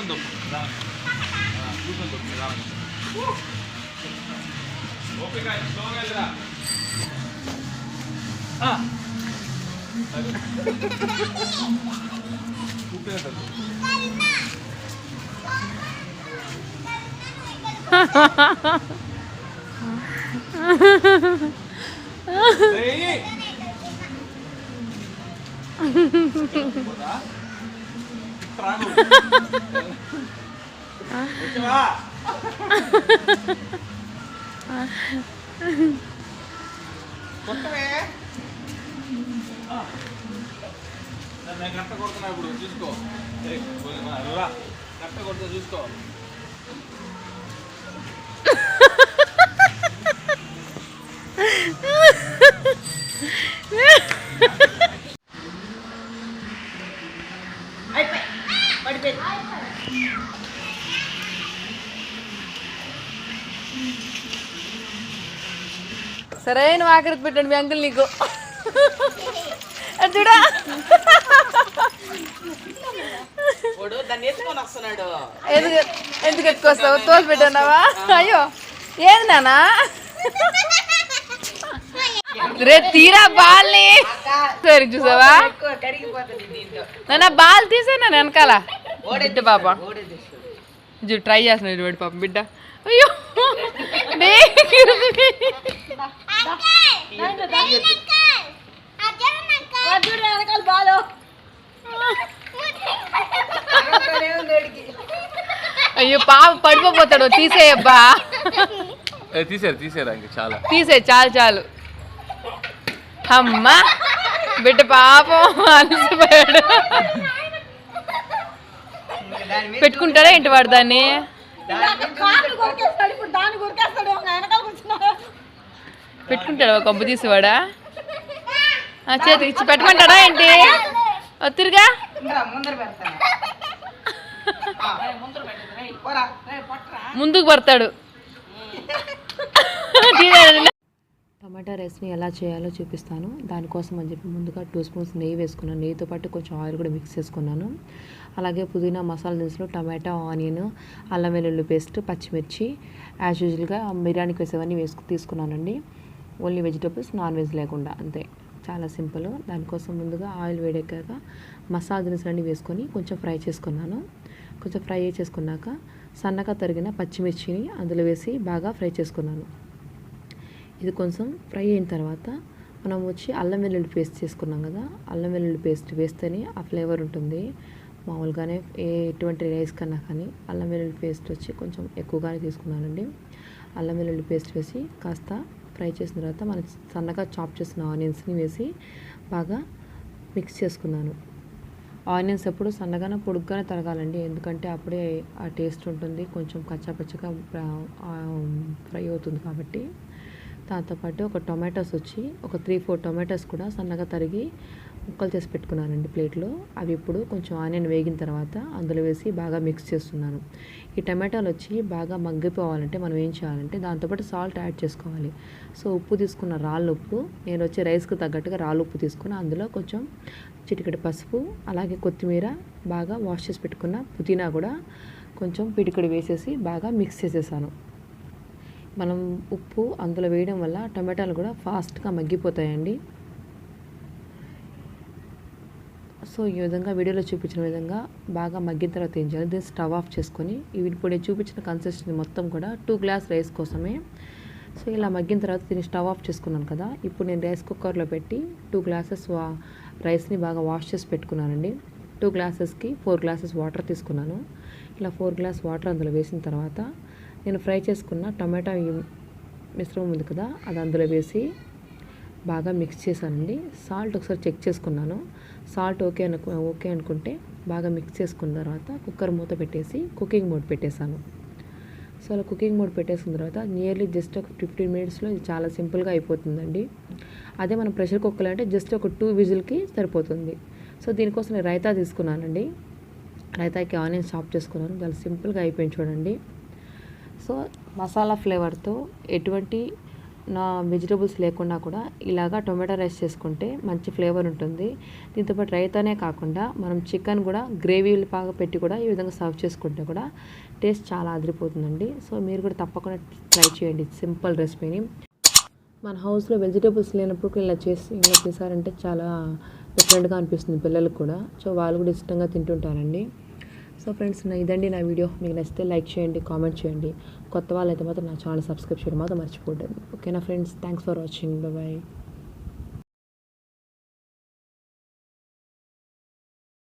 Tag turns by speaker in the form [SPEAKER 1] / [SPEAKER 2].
[SPEAKER 1] Sandok. Round. Ah, blue sandok. Round. Okay guys, tulungan kayo nila. Ah! Upin na sandok. Hey! కొట్టవే. ఆ. కట్ట కొడుతున్నా ఇప్పుడు చూసుకో. ఏయ్, పోయినా, కట్ట కొడుతా చూసుకో.
[SPEAKER 2] సరైన ఆఖరికి పెట్టండి మీ అంకుల్ నీకు. చూడా. ఎందుకు ఎందుకు ఎత్తుకొస్తావు? తోలు పెట్టన్నావా? అయ్యో. ఏది నానా రే తీరా బాల్ని. సరే చూసావా? నాన్న బాల్ తీసే నన్ను వెనకాల. బిడ్డ పాప. ట్రై చేస్తున్నాడు వాడి పాప బిడ్డ. అయ్యో. అయ్యో పాప పడిపోతాడు. తీసేయబ్బా.
[SPEAKER 1] తీసేరు తీసేరా ఇంక చాలా.
[SPEAKER 2] తీసే చాలు చాలు. అమ్మా బిడ్డ పాపం అలసిపోయాడు. పెట్టుకుంటాడా ఏంటి వాడు దాన్ని? పెట్టుకుంటాడా? కొబ్బు తీసేవాడా? ఆ, చేతికి ఇచ్చి పెట్టమంటాడా ఏంటి? తిరిగా. ముందుకు పడతాడు. టమాటా రైస్ని ఎలా చేయాలో చూపిస్తాను. దానికోసం అని చెప్పి ముందుగా టూ స్పూన్స్ నెయ్యి వేసుకున్నాను. నెయ్యితో పాటు కొంచెం ఆయిల్ కూడా మిక్స్ చేసుకున్నాను. అలాగే పుదీనా మసాలా దినుసులు టమాటా ఆనియన్ అల్లం వెల్లుల్లి పేస్ట్ పచ్చిమిర్చి యాజ్ యూజువల్గా బిర్యానీకి వేసేవన్నీ వేసుకు తీసుకున్నానండి. ఓన్లీ వెజిటబుల్స్ నాన్ వెజ్ లేకుండా అంతే. చాలా సింపుల్. దానికోసం ముందుగా ఆయిల్ వేడెక్కాక మసాలా దినుసులు అన్నీ వేసుకొని కొంచెం ఫ్రై చేసుకున్నాను. కొంచెం ఫ్రై చేసుకున్నాక సన్నగా తరిగిన పచ్చిమిర్చిని అందులో వేసి బాగా ఫ్రై చేసుకున్నాను. ఇది కొంచెం ఫ్రై అయిన తర్వాత మనం వచ్చి అల్లం వెల్లుల్లి పేస్ట్ చేసుకున్నాం కదా అల్లం వెల్లుల్లి పేస్ట్ వేస్తేనే ఆ ఫ్లేవర్ ఉంటుంది. మామూలుగానే ఏ ఎటువంటి రైస్ కన్నా కానీ అల్లం వెల్లుల్లి పేస్ట్ వచ్చి కొంచెం ఎక్కువగానే తీసుకున్నానండి. అల్లం వెల్లుల్లి పేస్ట్ వేసి కాస్త ఫ్రై చేసిన తర్వాత మనం సన్నగా చాప్ చేసిన ఆనియన్స్ని వేసి బాగా మిక్స్ చేసుకున్నాను. ఆనియన్స్ ఎప్పుడు సన్నగానే పొడుగ్గానే తరగాలండి. ఎందుకంటే అప్పుడే ఆ టేస్ట్ ఉంటుంది. కొంచెం కచ్చాపచ్చగా ఫ్రై అవుతుంది కాబట్టి. దాంతోపాటు ఒక టొమాటోస్ వచ్చి ఒక త్రీ ఫోర్ టొమాటోస్ కూడా సన్నగా తరిగి ముక్కలు చేసి పెట్టుకున్నానండి ప్లేట్లో. అవి ఇప్పుడు కొంచెం ఆనియన్ వేగిన తర్వాత అందులో వేసి బాగా మిక్స్ చేస్తున్నాను. ఈ టమాటాలు వచ్చి బాగా మగ్గిపోవాలంటే మనం ఏం చేయాలంటే దాంతోపాటు సాల్ట్ యాడ్ చేసుకోవాలి. సో ఉప్పు తీసుకున్న రాళ్ళు ఉప్పు నేను వచ్చి రైస్కి తగ్గట్టుగా రాళ్ళు ఉప్పు తీసుకుని అందులో కొంచెం చిటికెడు పసుపు అలాగే కొత్తిమీర బాగా వాష్ చేసి పెట్టుకున్న పుదీనా కూడా కొంచెం పిడికడి వేసేసి బాగా మిక్స్ చేసేసాను. మనం ఉప్పు అందులో వేయడం వల్ల టమాటాలు కూడా ఫాస్ట్గా మగ్గిపోతాయండి. సో ఈ విధంగా వీడియోలో చూపించిన విధంగా బాగా మగ్గిన తర్వాత ఏం చేయాలి? దీన్ని స్టవ్ ఆఫ్ చేసుకొని ఇవి ఇప్పుడు నేను చూపించిన కన్సిస్టెన్సీ మొత్తం కూడా టూ గ్లాస్ రైస్ కోసమే. సో ఇలా మగ్గిన తర్వాత దీన్ని స్టవ్ ఆఫ్ చేసుకున్నాను కదా ఇప్పుడు నేను రైస్ కుక్కర్లో పెట్టి టూ గ్లాసెస్ రైస్ని బాగా వాష్ చేసి పెట్టుకున్నానండి. టూ గ్లాసెస్కి ఫోర్ గ్లాసెస్ వాటర్ తీసుకున్నాను. ఇలా ఫోర్ గ్లాస్ వాటర్ అందులో వేసిన తర్వాత నేను ఫ్రై చేసుకున్న టమాటా మిశ్రమం ఉంది కదా అది అందులో వేసి బాగా మిక్స్ చేశానండి. సాల్ట్ ఒకసారి చెక్ చేసుకున్నాను. సాల్ట్ ఓకే అనుకు ఓకే అనుకుంటే బాగా మిక్స్ చేసుకున్న తర్వాత కుక్కర్ మూత పెట్టేసి కుకింగ్ మోడ్ పెట్టేశాను. సో అలా కుకింగ్ మోడ్ పెట్టేసిన తర్వాత నియర్లీ జస్ట్ ఒక ఫిఫ్టీన్ మినిట్స్లో ఇది చాలా సింపుల్గా అయిపోతుందండి. అదే మనం ప్రెషర్ కుక్కర్ అంటే జస్ట్ ఒక టూ విజిల్కి సరిపోతుంది. సో దీనికోసం నేను రైతా తీసుకున్నానండి. రైతాకి ఆనియన్స్ చాప్ చేసుకున్నాను. చాలా సింపుల్గా అయిపోయింది చూడండి. సో మసాలా ఫ్లేవర్తో ఎటువంటి నా వెజిటబుల్స్ లేకుండా కూడా ఇలాగా టొమాటో రైస్ చేసుకుంటే మంచి ఫ్లేవర్ ఉంటుంది. దీంతోపాటు రైతానే కాకుండా మనం చికెన్ కూడా గ్రేవీ బాగా పెట్టి కూడా ఈ విధంగా సర్వ్ చేసుకుంటే కూడా టేస్ట్ చాలా అదిరిపోతుందండి. సో మీరు కూడా తప్పకుండా ట్రై చేయండి సింపుల్ రెసిపీని మన హౌస్లో వెజిటేబుల్స్ లేనప్పుడు ఇలా చేసి ఇలా చేశారంటే చాలా డిఫరెంట్గా అనిపిస్తుంది పిల్లలకు కూడా. సో వాళ్ళు కూడా ఇష్టంగా తింటుంటారండి. సో ఫ్రెండ్స్ ఇదండి నా వీడియో. మీకు నచ్చితే లైక్ చేయండి కామెంట్ చేయండి. కొత్త వాళ్ళైతే మాత్రం నా ఛానల్ సబ్స్క్రైబ్ చేయడం మాత్రం మర్చిపోకండి ఓకేనా friends? Thanks for watching. Bye.